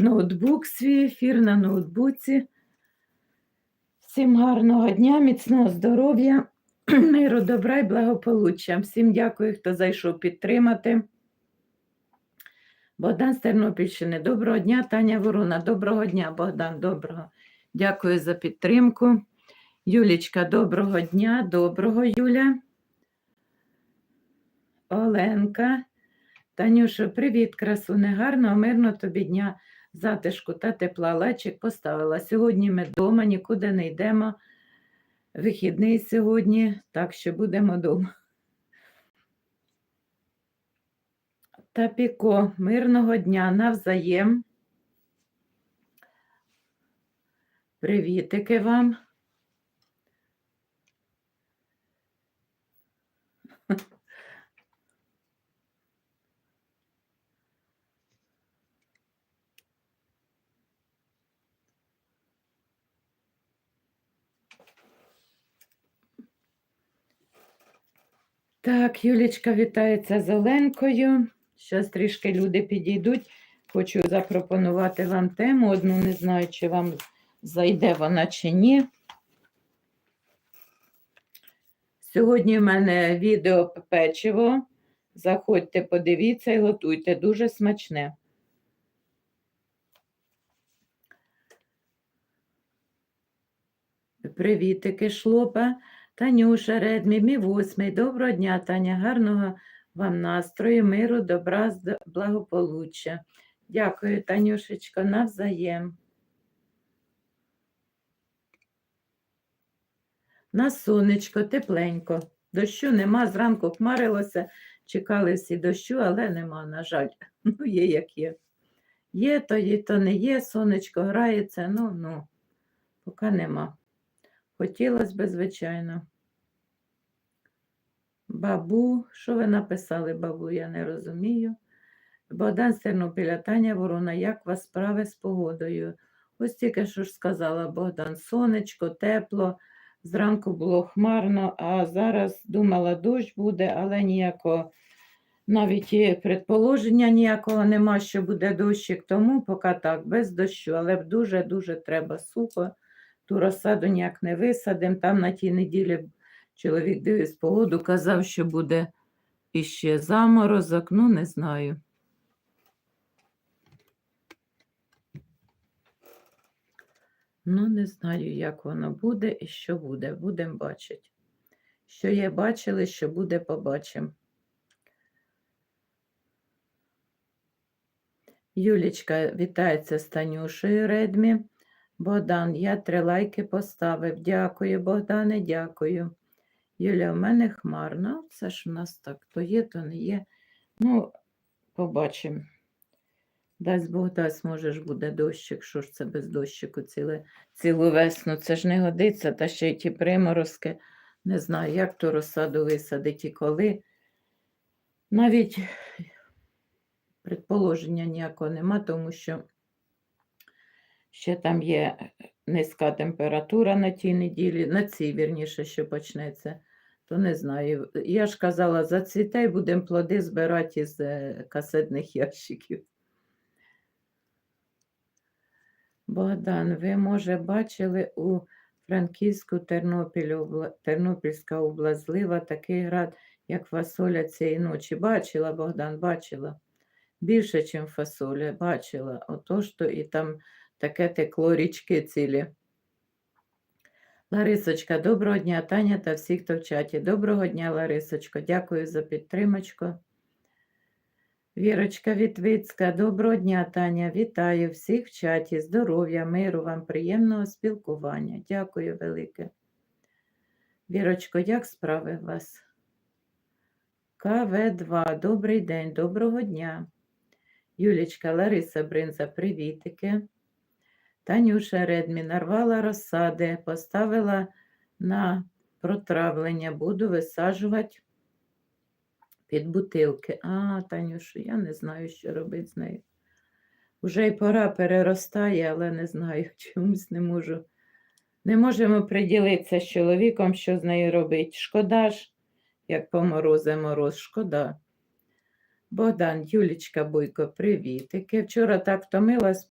ноутбук свій ефір на ноутбуці. Всім гарного дня, міцного здоров'я, миру, добра і благополуччя. Всім дякую, хто зайшов підтримати. Богдан з Тернопільщини, доброго дня, Таня Ворона, доброго дня, Богдан, доброго. Дякую за підтримку. Юлічка, доброго дня, доброго Юля. Оленка. Танюшо, привіт, красуне, гарного, мирно тобі дня, затишку та тепла. Лайчик поставила. Сьогодні ми вдома, нікуди не йдемо. Вихідний сьогодні, так що будемо вдома. Та Піко, мирного дня навзаєм. Привітики вам. Так, Юлічка вітається з Оленкою. Зараз трішки люди підійдуть. Хочу запропонувати вам тему. Одну не знаю, чи вам зайде вона чи ні. Сьогодні в мене відео печиво. Заходьте, подивіться і готуйте. Дуже смачне. Привітики, шлопа. Танюша, Редмі, мій восьмий. Доброго дня, Таня. Гарного вам настрою, миру, добра, благополуччя. Дякую, Танюшечко, навзаєм. На сонечко, тепленько. Дощу нема, зранку хмарилося, чекали всі дощу, але нема, на жаль. Ну, є як є. Є, то є, то не є, сонечко грається, ну, ну, поки нема. Хотілося б, звичайно. Бабу, що ви написали, бабу, я не розумію. Богдан з Тернопіля, Таня Ворона, як вас справи з погодою? Ось тільки що ж сказала Богдан, сонечко, тепло, зранку було хмарно, а зараз думала, дощ буде, але ніякого, навіть і предположення ніякого нема, що буде дощик, тому поки так, без дощу, але дуже-дуже треба сухо. Ту розсаду ніяк не висадимо. Там на тій неділі чоловік дивись погоду, казав, що буде іще заморозок, ну не знаю. Ну, не знаю, як воно буде і що буде. Будемо бачити. Що є, бачили, що буде, побачимо. Юлічка вітається з Танюшею Редмі. Богдан, я три лайки поставив. Дякую, Богдане, дякую. Юля, в мене хмарно. Це ж у нас так, то є, то не є. Ну, побачимо. Дасть Бог дасть, може ж буде дощик. Що ж це без дощику ціле, цілу весну? Це ж не годиться, та ще й ті приморозки. Не знаю, як ту розсаду висадить і коли. Навіть предположення ніякого нема, тому що ще там є низька температура на тій неділі, на цій, вірніше, що почнеться, то не знаю. Я ж казала, зацвіте і будемо плоди збирати із е, касетних ящиків. Богдан, ви, може, бачили у Франківську Тернопіль, Тернопільська область злива такий град, як фасоля цієї ночі. Бачила, Богдан, бачила. Більше, ніж фасоля, бачила. Отож то і там таке текло річки цілі. Ларисочка, доброго дня, Таня та всі, хто в чаті. Доброго дня, Ларисочко. Дякую за підтримочку. Вірочка Вітвицька, доброго дня, Таня. Вітаю всіх в чаті. Здоров'я, миру вам, приємного спілкування. Дякую велике. Вірочко, як справи у вас? КВ2, добрий день, доброго дня. Юлічка, Лариса Бринза, привітики. Танюша Редмі нарвала розсади, поставила на протравлення, буду висаджувати під бутилки. А, Танюшу, я не знаю, що робити з нею. Уже й пора переростає, але не знаю, чомусь не можу. Не можемо приділитися з чоловіком, що з нею робити. Шкода ж, як поморозе мороз, шкода. Богдан, Юлічка Бойко, привіт. Яке вчора так втомилась,